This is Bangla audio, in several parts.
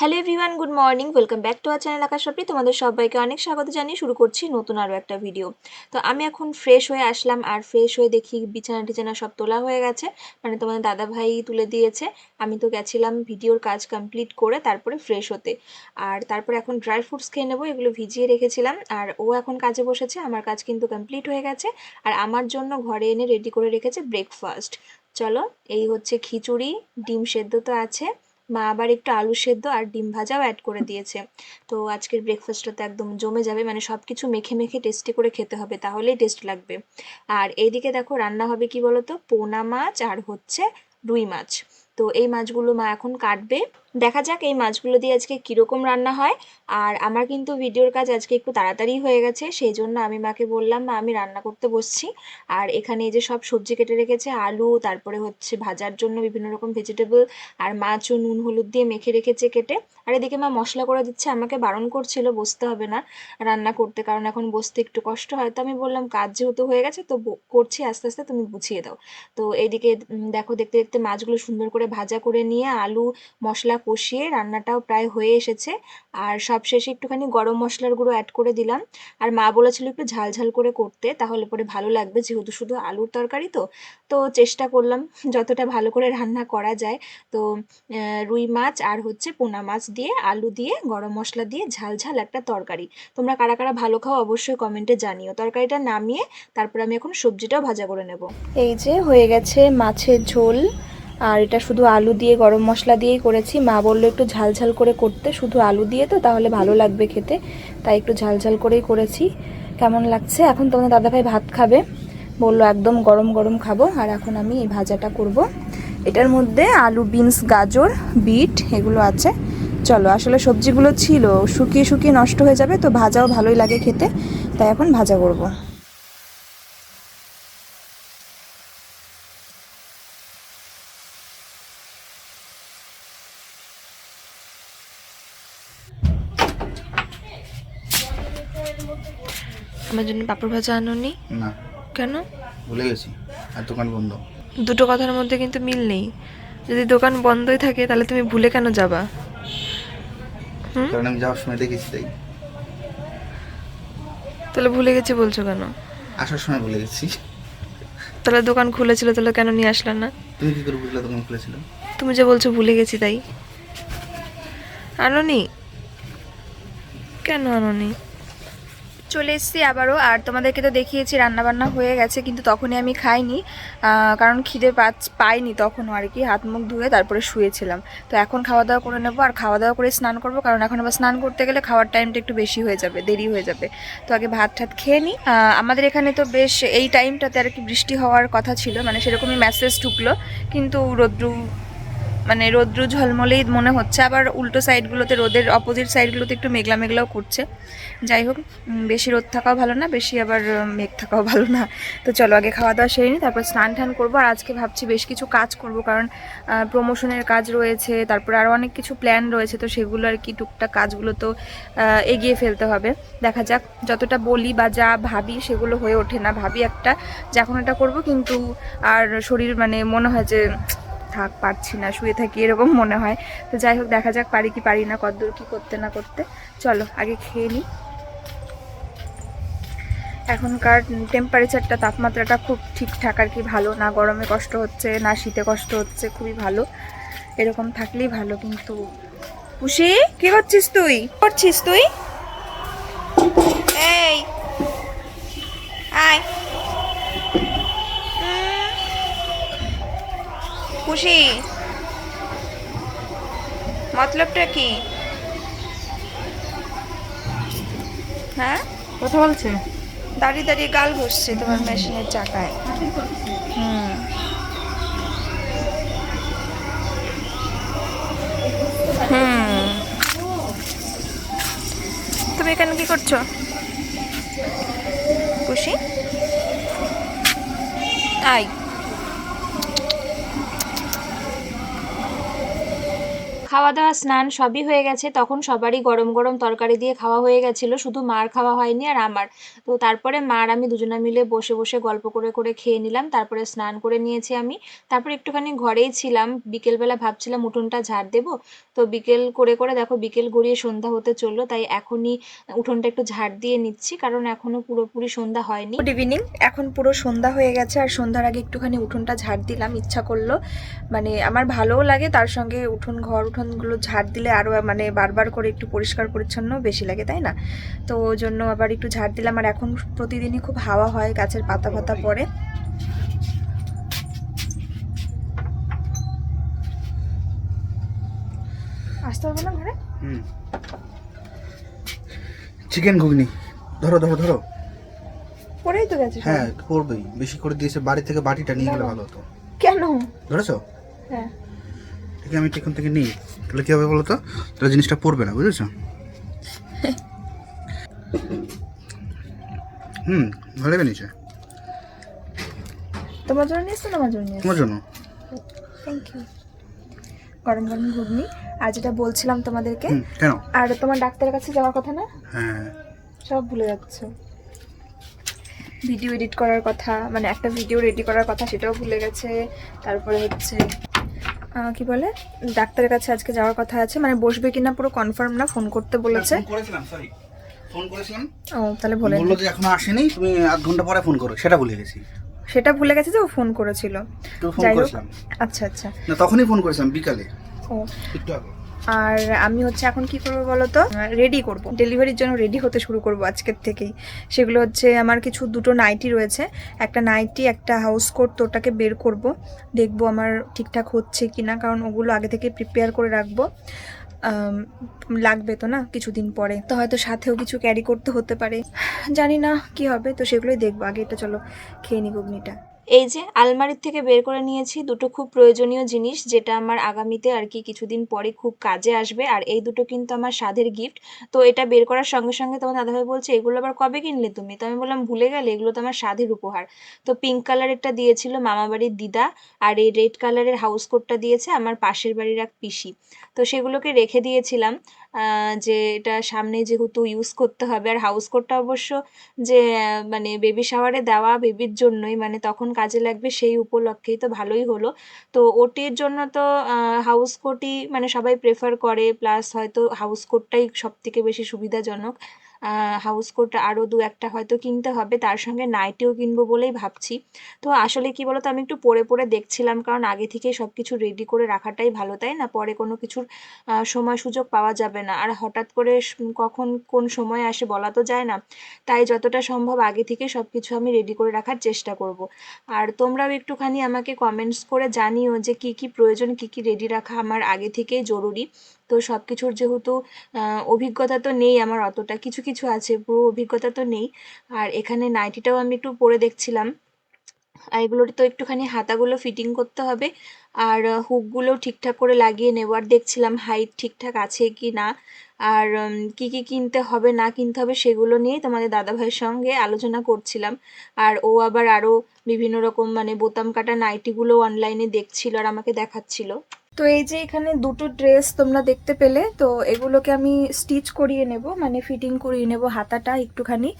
Hello everyone good morning welcome back to our channel Akash তোমাদের সবাইকে অনেক স্বাগত জানিয়ে শুরু করছি নতুন আরও একটা ভিডিও তো আমি এখন ফ্রেশ হয়ে আসলাম আর ফ্রেশ হয়ে দেখি বিছানা টিছানা সব তোলা হয়ে গেছে। মানে তোমাদের দাদা ভাই তুলে দিয়েছে। আমি তো গেছিলাম ভিডিওর কাজ কমপ্লিট করে তারপরে ফ্রেশ হতে। আর তারপরে এখন ড্রাই ফ্রুটস খেয়ে নেব, এগুলো ভিজিয়ে রেখেছিলাম। আর ও এখন কাজে বসেছে, আমার কাজ কিন্তু কমপ্লিট হয়ে গেছে। আর আমার জন্য ঘরে এনে রেডি করে রেখেছে ব্রেকফাস্ট চলো, এই হচ্ছে খিচুড়ি, ডিম সেদ্ধ তো আছে। মা আবার একটু আলু সেদ্ধ আর ডিম ভাজাও অ্যাড করে দিয়েছে। তো আজকের ব্রেকফাস্টটা তো একদম জমে যাবে মানে সব কিছু মেখে মেখে টেস্টি করে খেতে হবে, তাহলেই টেস্ট লাগবে। আর এইদিকে দেখো রান্না হবে কি বলতো? পোনা মাছ আর হচ্ছে রুই মাছ। তো এই মাছগুলো মা এখন কাটবে। দেখা যাক এই মাছগুলো দিয়ে আজকে কীরকম রান্না হয়। আর আমার কিন্তু ভিডিওর কাজ আজকে একটু তাড়াতাড়ি হয়ে গেছে, সেই জন্য আমি মাকে বললাম, মা, আমি রান্না করতে বসছি। আর এখানে যে সব সবজি কেটে রেখেছে, আলু, তারপরে হচ্ছে ভাজার জন্য বিভিন্ন রকম ভেজিটেবল আর মাছও নুন, হলুদ দিয়ে মেখে রেখেছে কেটে। আর এদিকে মা মশলা করে দিচ্ছে, আমাকে বারণ করছিল, বসতে হবে না রান্না করতে, কারণ এখন বসতে একটু কষ্ট হয়। তো আমি বললাম, কাজ যেহেতু হয়ে গেছে, তো করছি, আস্তে আস্তে তুমি বুঝিয়ে দাও। তো এইদিকে দেখো, দেখতে দেখতে মাছগুলো সুন্দর করে ভাজা করে নিয়ে আলু, মশলা কষিয়ে রান্নাটাও প্রায় হয়ে এসেছে। আর সবশেষে একটুখানি গরম মশলার গুঁড়ো অ্যাড করে দিলাম। আর মা বলেছিল একটু ঝাল ঝাল করে করতে, তাহলে পরে ভালো লাগবে, যেহেতু শুধু আলুর তরকারি তো। তো চেষ্টা করলাম যতটা ভালো করে রান্না করা যায়। তো রুই মাছ আর হচ্ছে পোনা মাছ দিয়ে, আলু দিয়ে, গরম মশলা দিয়ে ঝাল ঝাল একটা তরকারি। তোমরা কারা কারা ভালো খাও অবশ্যই কমেন্টে জানিও। তরকারিটা নামিয়ে তারপর আমি এখন সবজিটাও ভাজা করে নেব। এই যে হয়ে গেছে মাছের ঝোল। আর এটা শুধু আলু দিয়ে, গরম মশলা দিয়েই করেছি। মা বলল একটু ঝাল ঝাল করে করতে, শুধু আলু দিয়ে তো, তাহলে ভালো লাগবে খেতে। তাই একটু ঝাল ঝাল করেই করেছি। কেমন লাগছে? এখন তোমাদের দাদাভাই ভাত খাবে। বলল একদম গরম গরম খাব, আর এখন আমি এই ভাজাটা করব। এটার মধ্যে আলু, বিনস, গাজর, বিট এগুলো আছে। চলো, আসলে সবজিগুলো ছিল, শুকিয়ে শুকিয়ে নষ্ট হয়ে যাবে, তো ভাজাও ভালোই লাগে খেতে। তাই এখন ভাজা করব। আমার জন্য পাপড় ভাজা আনোনি? না। কেন? ভুলে গেছি। আর দোকান বন্ধ। দুটো কথার মধ্যে কিন্তু মিল নেই। যদি দোকান বন্ধই থাকে তাহলে তুমি ভুলে কেন যাবা? কারণ আমি যাওয়ার সময় দেখেছি তাই। তাহলে ভুলে গেছি বলছো কেন? আসার সময় ভুলে গেছি। তাহলে দোকান খুলেছিল তাহলে কেন নিয়ে আসলে না? তুমি কি করে বুঝলে দোকান খুলেছিল? তুমি যে বলছো ভুলে গেছি তাই। আনোনি? কেন আনোনি? চলে এসেছি আবারও, আর তোমাদেরকে তো দেখিয়েছি, রান্নাবান্না হয়ে গেছে, কিন্তু তখনই আমি খাইনি কারণ খিদে পাচ, পাইনি তখনও আর কি, হাত মুখ ধুয়ে তারপরে শুয়েছিলাম। তো এখন খাওয়া দাওয়া করে নেব, আর খাওয়া দাওয়া করে স্নান করব, কারণ এখন আবার স্নান করতে গেলে খাওয়ার টাইমটা একটু বেশি হয়ে যাবে, দেরি হয়ে যাবে। তো আগে ভাত ঠাত খেয়ে নিই আমাদের এখানে তো বেশ এই টাইমটাতে আর কি বৃষ্টি হওয়ার কথা ছিল মানে সেরকমই মেসেজ ঢুকলো, কিন্তু রোদ্রু মানে রৌদ্র ঝলমলেই মনে হচ্ছে। আবার উল্টো সাইডগুলোতে রোদের অপোজিট সাইডগুলোতে একটু মেঘলা মেঘলাও করছে। যাই হোক বেশি রোদ থাকাও ভালো না, বেশি আবার মেঘ থাকাও ভালো না। তো চলো আগে খাওয়া দাওয়া সেরে নিই তারপর স্নান টান করব। আর আজকে ভাবছি বেশ কিছু কাজ করব, কারণ প্রমোশনের কাজ রয়েছে, তারপর আরও অনেক কিছু প্ল্যান রয়েছে। তো সেগুলো আর কি টুকটাক কাজগুলো তো এগিয়ে ফেলতে হবে। দেখা যাক, যতটা বলি বা যা ভাবি সেগুলো হয়ে ওঠে না। ভাবি একটা, যে এটা করব, কিন্তু আর শরীর মানে মনে হয় যে থাক, পারছি না, শুয়ে থাকি, এরকম মনে হয়। তো যাই হোক, দেখা যাক পারি কি পারি না কতদূর কি করতে না করতে। চলো, আগে খেয়ে নিই এখনকার টেম্পারেচারটা তাপমাত্রাটা খুব ঠিকঠাক আর কি ভালো। না গরমে কষ্ট হচ্ছে, না শীতে কষ্ট হচ্ছে, খুবই ভালো। এরকম থাকলেই ভালো, কিন্তু খুশি কি করছিস তুই? করছিস তুই? এই, আয়। খুশি? মতলবটা কি? হ্যাঁ? কথা বলছে? দাঁড়িয়ে দাঁড়িয়ে গাল ঘষছে তোমার মেশিনের চাকায়। হুম। হুম। তুমি এখানে কি করছ? খুশি? আই খাওয়া দাওয়া স্নান সবই হয়ে গেছে। তখন সবারই গরম গরম তরকারি দিয়ে খাওয়া হয়ে গেছিল। শুধু মার খাওয়া হয়নি আর আমার। তো তারপরে মার আমি দুজনে মিলে বসে বসে গল্প করে করে খেয়ে নিলাম। তারপরে স্নান করে নিয়েছি আমি। তারপরে একটুখানি ঘরেই ছিলাম। বিকেলবেলা ভাবছিলাম উঠোনটা ঝাড় দেবো। তো বিকেল করে করে দেখো বিকেল গড়িয়ে সন্ধ্যা হতে চলল। তাই এখনই উঠোনটা একটু ঝাড় দিয়ে নিচ্ছি। কারণ এখনও পুরোপুরি সন্ধ্যা হয়নি। গুড ইভিনিং এখন পুরো সন্ধ্যা হয়ে গেছে। আর সন্ধ্যার আগে একটুখানি উঠোনটা ঝাড় দিলাম। ইচ্ছা করল। মানে আমার ভালোও লাগে। তার সঙ্গে উঠোন, ঘর উঠোনগুলো ঝাড় দিলে আরও মানে বারবার করে একটু পরিষ্কার পরিচ্ছন্ন বেশি লাগে তাই না? তো ওই জন্য আবার একটু ঝাড় দিলাম। আর এখন প্রতিদিনই খুব হাওয়া হয় গাছের পাতা পাতা পড়ে। আসতে হবে না ঘরে? হুম। চিকেন ঘুগনি। ধরো ধরো ধরো। পড়েই তো গেছে হ্যাঁ করবেই বেশি করে দিয়েছে বাড়ি থেকে বাটিটা নিয়ে গেলে ভালো হতো। কেন? ধরেছো? হ্যাঁ। ঠিক আমি এখান থেকে নিই। তাহলে কী হবে বলো তো তাহলে জিনিসটা পড়বে না বুঝেছ? হুম ভালো লাগে নিচে তোমার জন্য নিয়ে এসছো না আমার জন্য তোমার জন্য? থ্যাংক ইউ গরম গরম ঘুগনি। আর যেটা বলছিলাম তোমাদেরকে কেন? আর তোমার ডাক্তারের কাছে যাওয়ার কথা না? হ্যাঁ। সব ভুলে যাচ্ছ। ভিডিও এডিট করার কথা মানে একটা ভিডিও রেডি করার কথা সেটাও ভুলে গেছে। তারপরে হচ্ছে কি বলে ডাক্তারের কাছে আজকে যাওয়ার কথা আছে মানে বসবে কিনা পুরো কনফার্ম না ফোন করতে বলেছে। ফোন করেছিলাম সরি ফোন করেছিলাম। ও তাহলে বলে বলল যে এখনও আসেনি তুমি আধ ঘণ্টা পরে ফোন করো সেটা ভুলে গেছি। সেটা ভুলে গেছে যে ও ফোন করেছিল। ফোন করেছিলাম। আচ্ছা আচ্ছা। না তখনই ফোন করেছিলাম বিকালে। ও। একটু আগে। আর আমি হচ্ছে এখন কি করব বলো তো রেডি করব। ডেলিভারির জন্য রেডি হতে শুরু করব আজকের থেকেই। সেগুলো হচ্ছে আমার কিছু দুটো নাইটি রয়েছে। একটা নাইটি একটা হাউস কোট তো ওটাকে বের করব। দেখব আমার ঠিকঠাক হচ্ছে কি না কারণ ওগুলো আগে থেকে প্রিপেয়ার করে রাখব। লাগবে তো না কিছুদিন পরে। তো হয়তো সাথেও কিছু ক্যারি করতে হতে পারে। জানি না কি হবে, তো সেগুলোই দেখব। আগে এটা চলো, খেয়ে নি ঘুগনিটা। এই যে আলমারির থেকে বের করে নিয়েছি দুটো খুব প্রয়োজনীয় জিনিস, যেটা আমার আগামীতে আর কি কিছুদিন পরে খুব কাজে আসবে। আর এই দুটো কিন্তু আমার স্বাদের গিফট তো এটা বের করার সঙ্গে সঙ্গে তোমার দাদাভাই বলছে, এগুলো আবার কবে কিনলে তুমি? তো আমি বললাম, ভুলে গেলে, এগুলো তো আমার স্বাদের উপহার। তো পিঙ্ক কালারেরটা দিয়েছিল মামাবাড়ির দিদা, আর এই রেড কালারের হাউস কোটটা দিয়েছে আমার পাশের বাড়ির এক পিসি। তো সেগুলোকে রেখে দিয়েছিলাম। যে এটা সামনে যেহেতু ইউজ করতে হবে। আর হাউস কোটটা অবশ্য যে মানে বেবি শাওয়ারে দেওয়া বেবির জন্যই মানে তখন কাজে লাগবে সেই উপলক্ষেই তো ভালোই হলো। তো ওটির জন্য তো হাউস কোটই মানে সবাই প্রেফার করে। প্লাস হয়তো হাউস কোটটাই সব থেকে বেশি সুবিধাজনক। হাউস কোট আরও দু একটা হয়তো কিনতে হবে, তার সঙ্গে নাইটিও কিনবো বলেই ভাবছি। তো আসলে কি বলতো, আমি একটু পরে পরে দেখছিলাম, কারণ আগে থেকেই সব কিছু রেডি করে রাখাটাই ভালো, তাই না? পরে কোনো কিছুর সময় সুযোগ পাওয়া যাবে না। আর হঠাৎ করে কখন কোন সময় আসে বলা তো যায় না। তাই যতটা সম্ভব আগে থেকে সব কিছু আমি রেডি করে রাখার চেষ্টা করব। আর তোমরাও একটুখানি আমাকে কমেন্টস করে জানিও যে কি কি প্রয়োজন, কি কি রেডি রাখা আমার আগে থেকেই জরুরি। তো সব কিছুর যেহেতু অভিজ্ঞতা তো নেই আমার অতটা, কিছু কিছু আছে, পুরো অভিজ্ঞতা তো নেই। আর এখানে নাইটিটাও আমি একটু পরে দেখছিলাম। আর এগুলোর তো একটুখানি হাতাগুলো ফিটিং করতে হবে। আর হুকগুলো ঠিকঠাক করে লাগিয়ে নেব আর দেখছিলাম হাইট ঠিকঠাক আছে কি না। আর কি কি কিনতে হবে, না কিনতে হবে সেগুলো নিয়েই তোমাদের দাদাভাইয়ের সঙ্গে আলোচনা করছিলাম। আর ও আবার আরও বিভিন্ন রকম মানে বোতাম কাটা নাইটিগুলো অনলাইনে দেখছিল আর আমাকে দেখাচ্ছিল। তো এই যে এখানে দুটো ড্রেস তোমরা দেখতে পেলে, তো এগুলোকে আমি স্টিচ করিয়ে নেব মানে ফিটিং করিয়ে নেব হাতাটা একটুখানি।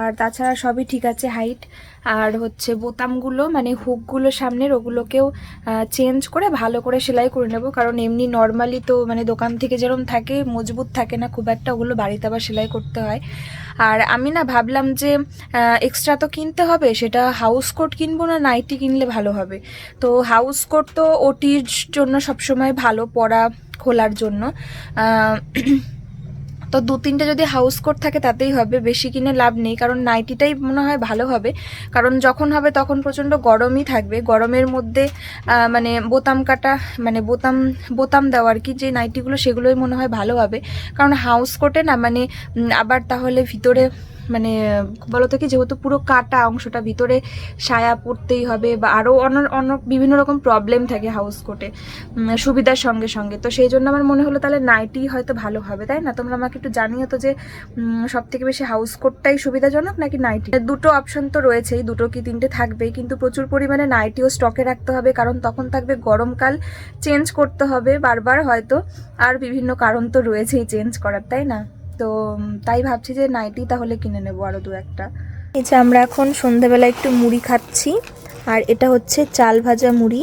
আর তাছাড়া সবই ঠিক আছে হাইট। আর হচ্ছে বোতামগুলো মানে হুকগুলো সামনের, ওগুলোকেও চেঞ্জ করে ভালো করে সেলাই করে নেব। কারণ এমনি নর্মালি তো মানে দোকান থেকে যেরকম থাকে, মজবুত থাকে না খুব একটা, ওগুলো বাড়িতে আবার সেলাই করতে হয়। আর আমি না ভাবলাম যে এক্সট্রা তো কিনতে হবে, সেটা হাউস কোট কিনবো না নাইটি কিনলে ভালো হবে। তো হাউস কোট তো ওটির জন্য সবসময় ভালো পরা খোলার জন্য। তো দু তিনটে যদি হাউস কোট থাকে তাতেই হবে, বেশি কিনে লাভ নেই। কারণ নাইটিটাই মনে হয় ভালো হবে। কারণ যখন হবে তখন প্রচণ্ড গরমই থাকবে। গরমের মধ্যে মানে বোতাম কাটা মানে বোতাম বোতাম দেওয়া আর কি, যে নাইটিগুলো সেগুলোই মনে হয় ভালো হবে। কারণ হাউস কোটে না মানে আবার তাহলে ভিতরে মানে বলতো কি যেহেতু পুরো কাটা অংশটা, ভিতরে সায়া পড়তেই হবে বা আরও অন্য অন্য বিভিন্ন রকম প্রবলেম থাকে হাউস কোটে সুবিধার সঙ্গে সঙ্গে। তো সেই জন্য আমার মনে হলো তাহলে নাইটি হয়তো ভালো হবে, তাই না? তোমরা আমাকে একটু জানিও তো যে সব থেকে বেশি হাউস কোটটাই সুবিধাজনক নাকি নাইটি দুটো অপশন তো রয়েছেই, দুটো কি তিনটে থাকবেই, কিন্তু প্রচুর পরিমাণে নাইটিও স্টকে রাখতে হবে, কারণ তখন থাকবে গরমকাল চেঞ্জ করতে হবে বারবার হয়তো, আর বিভিন্ন কারণ তো রয়েছেই চেঞ্জ করার, তাই না? তো তাই ভাবছি যে নাইটি তাহলে কিনে নেব আরও দু একটা। এই যে আমরা এখন সন্ধেবেলা একটু মুড়ি খাচ্ছি, আর এটা হচ্ছে চাল ভাজা মুড়ি,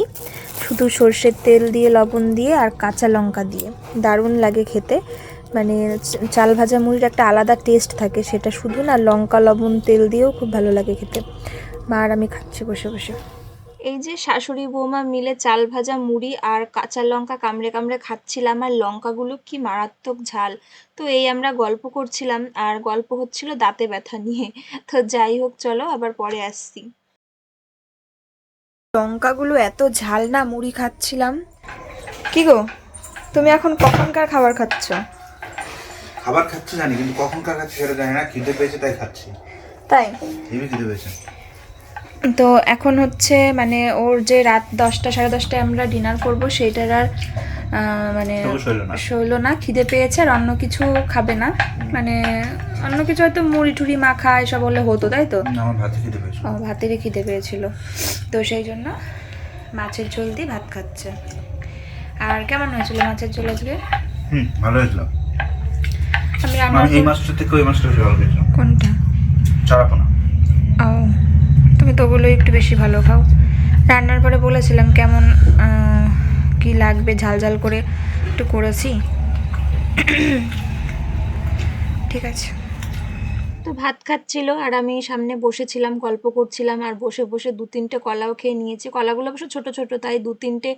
শুধু সর্ষের তেল দিয়ে, লবণ দিয়ে, আর কাঁচা লঙ্কা দিয়ে। দারুণ লাগে খেতে। মানে চাল ভাজা মুড়ির একটা আলাদা টেস্ট থাকে, সেটা শুধু না লঙ্কা, লবণ, তেল দিয়েও খুব ভালো লাগে খেতে। মা আর আমি খাচ্ছি বসে বসে। এই যে শাশুড়ি বৌমা মিলে চাল ভাজা মুড়ি আর কাঁচা লঙ্কা কামড়ে কামড়ে খাচ্ছিলাম আর লঙ্কাগুলো কি মারাত্মক ঝাল। তো এই আমরা গল্প করছিলাম আর গল্প হচ্ছিল দাঁতে ব্যথা নিয়ে। তো যাই হোক চলো আবার পরে আসছি। লঙ্কাগুলো এত ঝাল না মুড়ি খাচ্ছিলাম। কি গো তুমি এখন কখনকার খাবার খাচ্ছ? খাবার খাচ্ছি জানি কিন্তু কখন কার খাচ্ছি সেটা জানি না খিদে পেয়েছে তাই খাচ্ছি। তাই? খিদে পেয়েছে? তো এখন হচ্ছে মানে ওর যে রাত দশটা সাড়ে দশটায় আমরা ডিনার করব সেইটার আর মানে সইল না। খিদে পেয়েছে আর অন্য কিছু খাবে না। মানে অন্য কিছু হয়তো মুড়ি টুড়ি মাখা এসব হলে হতো তাই তো? ও ভাতেরই খিদে পেয়েছিল। তো সেই জন্য মাছের ঝোল দিয়ে ভাত খাচ্ছে। আর কেমন হয়েছিল মাছের ঝোল আজকে? হুম ভালো হয়েছিল। আমি রান্না এই মাছটার থেকে ওই মাছটা ভালো কোনটা? চারাপোনা। ও। তুমি তো ওগুলোই একটু বেশি ভালো খাও। রান্নার পরে বলেছিলাম কেমন কি লাগবে ঝাল ঝাল করে একটু করেছি। ঠিক আছে। তো ভাত খাচ্ছিল আর আমি সামনে বসেছিলাম, গল্প করছিলাম আর বসে বসে দু তিনটে কলাও খেয়ে নিয়েছি। কলাগুলো অবশ্য ছোট ছোট, তাই দু তিনটে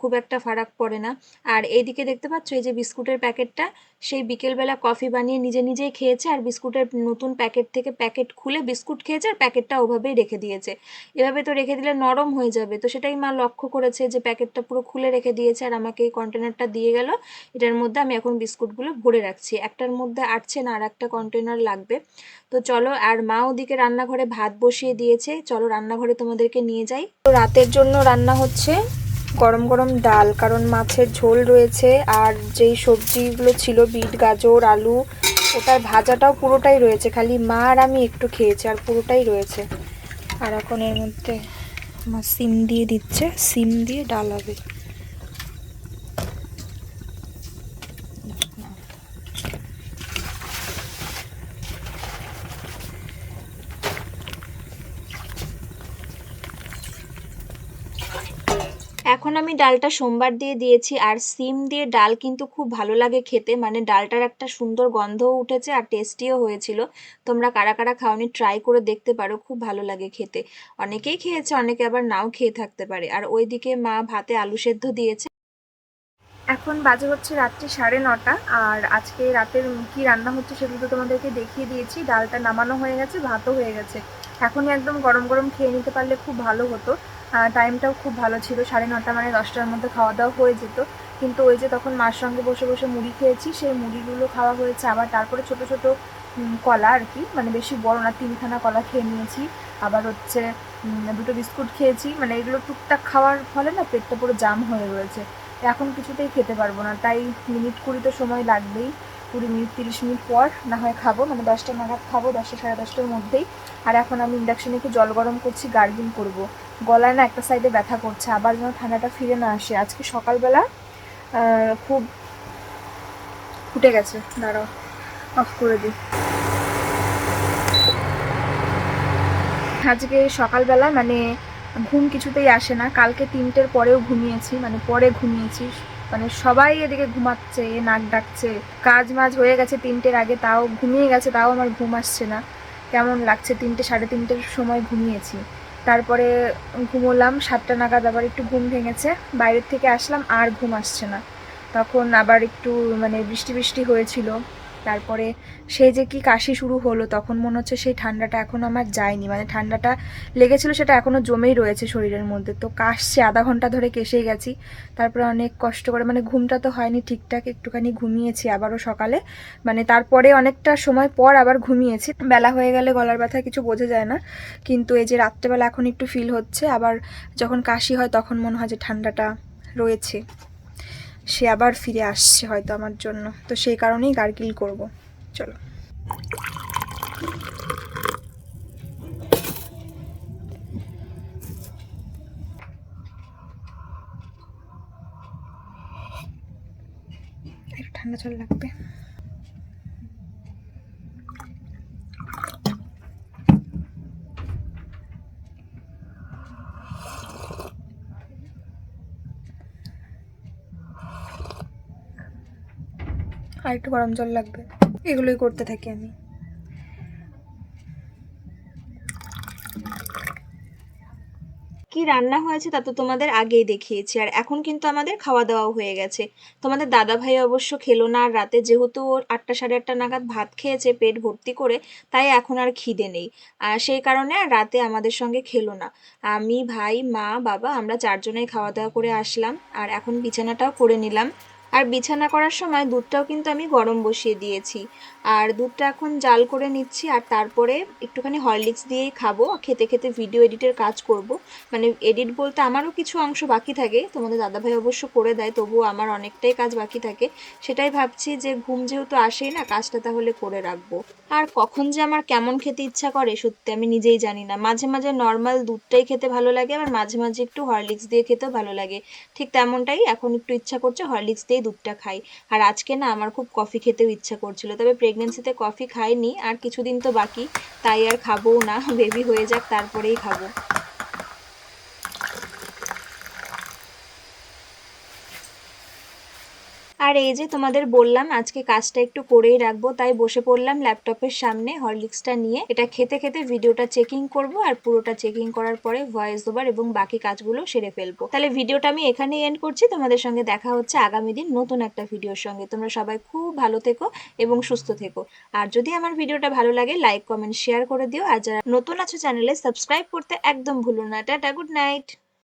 খুব একটা ফারাক পড়ে না। আর এইদিকে দেখতে পাচ্ছ, এই যে বিস্কুটের প্যাকেটটা, সেই বিকেলবেলা কফি বানিয়ে নিজে নিজেই খেয়েছে আর বিস্কুটের নতুন প্যাকেট থেকে প্যাকেট খুলে বিস্কুট খেয়েছে আর প্যাকেটটা ওভাবেই রেখে দিয়েছে। এভাবে তো রেখে দিলে নরম হয়ে যাবে, তো সেটাই মা লক্ষ্য করেছে যে প্যাকেটটা পুরো খুলে রেখে দিয়েছে আর আমাকে এই কন্টেনারটা দিয়ে গেল। এটার মধ্যে আমি এখন বিস্কুটগুলো ভরে রাখছি। একটার মধ্যে আটছে না আর একটা কন্টেনার লাগবে। তো চলো, আর মা ওদিকে রান্নাঘরে ভাত বসিয়ে দিয়েছে। চলো, রান্নাঘরে তোমাদেরকে নিয়ে যাই। তো রাতের জন্য রান্না হচ্ছে গরম গরম ডাল, কারণ মাছের ঝোল রয়েছে, আর যেই সবজিগুলো ছিল, বিট, গাজর, আলু, ওটার ভাজাটাও পুরোটাই রয়েছে। খালি মা আর আমি একটু খেয়েছি, আর পুরোটাই রয়েছে। আর এখন এর মধ্যে মা সিম দিয়ে দিচ্ছে, সিম দিয়ে ডাল হবে এখন আমি ডালটা সোমবার দিয়ে দিয়েছি, আর সিম দিয়ে ডাল কিন্তু খুব ভালো লাগে খেতে। মানে ডালটার একটা সুন্দর গন্ধও উঠেছে আর টেস্টিও হয়েছিল। তোমরা কারা কারা খাওনি ট্রাই করে দেখতে পারো, খুব ভালো লাগে খেতে। অনেকেই খেয়েছে, অনেকে আবার নাও খেয়ে থাকতে পারে। আর ওইদিকে মা ভাতে আলু সেদ্ধ দিয়েছে। এখন বাজে হচ্ছে রাত্রি সাড়ে নটা, আর আজকে রাতের কি রান্না হচ্ছে সেগুলো তো তোমাদেরকে দেখিয়ে দিয়েছি। ডালটা নামানো হয়ে গেছে, ভাতও হয়ে গেছে। এখনই একদম গরম গরম খেয়ে নিতে পারলে খুব ভালো হতো। টাইমটাও খুব ভালো ছিল। সাড়ে নটা মানে দশটার মধ্যে খাওয়া দাওয়া হয়ে যেত। কিন্তু ওই যে তখন মার সঙ্গে বসে বসে মুড়ি খেয়েছি, সেই মুড়িগুলো খাওয়া হয়েছে। আবার তারপরে ছোট ছোট কলা আর কি মানে বেশি বড় না, তিনখানা কলা খেয়ে নিয়েছি। আবার হচ্ছে দুটো বিস্কুট খেয়েছি। মানে এগুলো টুকটাক খাওয়ার ফলে না পেটটা পুরো জাম হয়ে রয়েছে। এখন কিছুতেই খেতে পারব না। তাই মিনিট কুড়ি তো সময় লাগবেই। কুড়ি মিনিট, তিরিশ মিনিট পর না হয় খাব মানে দশটা নাগাদ খাব, দশটা সাড়ে দশটার মধ্যেই। আর এখন আমি ইন্ডাকশানে একটু জল গরম করছি গার্গিং করব। গলায় না একটা সাইডে ব্যথা করছে, আবার যেন ঠান্ডাটা ফিরে না আসে। আজকে সকালবেলা খুব ফুটে গেছে। দাঁড়াও অফ করে দিই। আজকে সকালবেলা মানে ঘুম কিছুতেই আসে না। কালকে তিনটের পরেও ঘুমিয়েছি মানে পরে ঘুমিয়েছি। মানে সবাই এদিকে ঘুমাচ্ছে, নাক ডাকছে। কাজ মাজ হয়ে গেছে তিনটের আগে, তাও ঘুমিয়ে গেছে, তাও আমার ঘুম আসছে না। কেমন লাগছে? তিনটে, সাড়ে তিনটের সময় ঘুমিয়েছি। তারপরে ঘুমোলাম, সাতটা নাগাদ আবার একটু ঘুম ভেঙেছে, বাইরের থেকে আসলাম আর ঘুম আসছে না। তখন আবার একটু মানে বৃষ্টি বৃষ্টি হয়েছিল। তারপরে সেই যে কি কাশি শুরু হলো, তখন মনে হচ্ছে সেই ঠান্ডাটা এখনও আমার যায়নি। মানে ঠান্ডাটা লেগেছিল, সেটা এখনও জমেই রয়েছে শরীরের মধ্যে। তো কাশছে, আধা ঘণ্টা ধরে কেসেই গেছি। তারপরে অনেক কষ্ট করে মানে ঘুমটা তো হয়নি ঠিকঠাক, একটুখানি ঘুমিয়েছি আবারও সকালে। মানে তারপরে অনেকটা সময় পর আবার ঘুমিয়েছি। বেলা হয়ে গেলে গলার ব্যথা কিছু বোঝা যায় না। কিন্তু এই যে রাত্রেবেলা এখন একটু ফিল হচ্ছে, আবার যখন কাশি হয়, তখন মনে হয় যে ঠান্ডাটা রয়েছে। সে আবার ফিরে আসছে হয়তো আমার জন্য। তো সেই কারণেই গার্গিল করব। চলো। ঠান্ডা জল লাগবে। আর একটু গরম জল লাগবে। এগুলোই করতে থাকি আমি। কি রান্না হয়েছে তা তো তোমাদের আগেই দেখিয়েছি, আর এখন কিন্তু আমাদের খাওয়া দাওয়াও হয়ে গেছে। তোমাদের দাদা ভাই অবশ্য খেলো না, আর রাতে যেহেতু আটটা সাড়ে আটটা নাগাদ ভাত খেয়েছে, পেট ভর্তি করে, তাই এখন আর খিদে নেই। আর সেই কারণে আর রাতে আমাদের সঙ্গে খেলো না। আমি, ভাই, মা, বাবা, আমরা চারজনেই খাওয়া দাওয়া করে আসলাম, আর এখন বিছানাটাও করে নিলাম। আর বিছানা করার সময় দুধটাও কিন্তু আমি গরম বসিয়ে দিয়েছি। আর দুধটা এখন জাল করে নিচ্ছি আর তারপরে একটুখানি হরলিক্স দিয়েই খাব। খেতে খেতে ভিডিও এডিটের কাজ করব। মানে এডিট বলতে আমারও কিছু অংশ বাকি থাকে, তোমাদের দাদাভাই অবশ্য করে দেয়, তবুও আমার অনেকটাই কাজ বাকি থাকে। সেটাই ভাবছি যে ঘুম যেহেতু আসেই না, কাজটা তাহলে করে রাখব। আর কখন যে আমার কেমন খেতে ইচ্ছা করে, সত্যি আমি নিজেই জানি না। মাঝে মাঝে নর্মাল দুধটাই খেতে ভালো লাগে, আবার মাঝে মাঝে একটু হরলিক্স দিয়ে খেতেও ভালো লাগে। ঠিক তেমনটাই এখন একটু ইচ্ছা করছে হরলিক্স দিয়েই দুধটা খাই। আর আজকে না, আমার খুব কফি খেতেও ইচ্ছা করছিল। তবে প্রেগনেন্সিতে কফি খাইনি, আর কিছুদিন তো বাকি, তাই আর খাবও না বেবি হয়ে যাক, তারপরেই খাব। আর এই যে তোমাদের বললাম, আজকে কাজটা একটু করেই রাখব, তাই বসে পড়লাম ল্যাপটপের সামনে, হরলিক্সটা নিয়ে। এটা খেতে খেতে ভিডিওটা চেকিং করব আর পুরোটা চেকিং করার পরে ভয়েস ওভার এবং বাকি কাজগুলো সেরে ফেলব। তাহলে ভিডিওটা আমি এখানেই এন্ড করছি। তোমাদের সঙ্গে দেখা হচ্ছে আগামী দিন নতুন একটা ভিডিওর সঙ্গে। তোমরা সবাই খুব ভালো থেকো এবং সুস্থ থেকো। আর যদি আমার ভিডিওটা ভালো লাগে লাইক কমেন্ট শেয়ার করে দিও। আর যারা নতুন আছো চ্যানেলে সাবস্ক্রাইব করতে একদম ভুলো না। Tata good night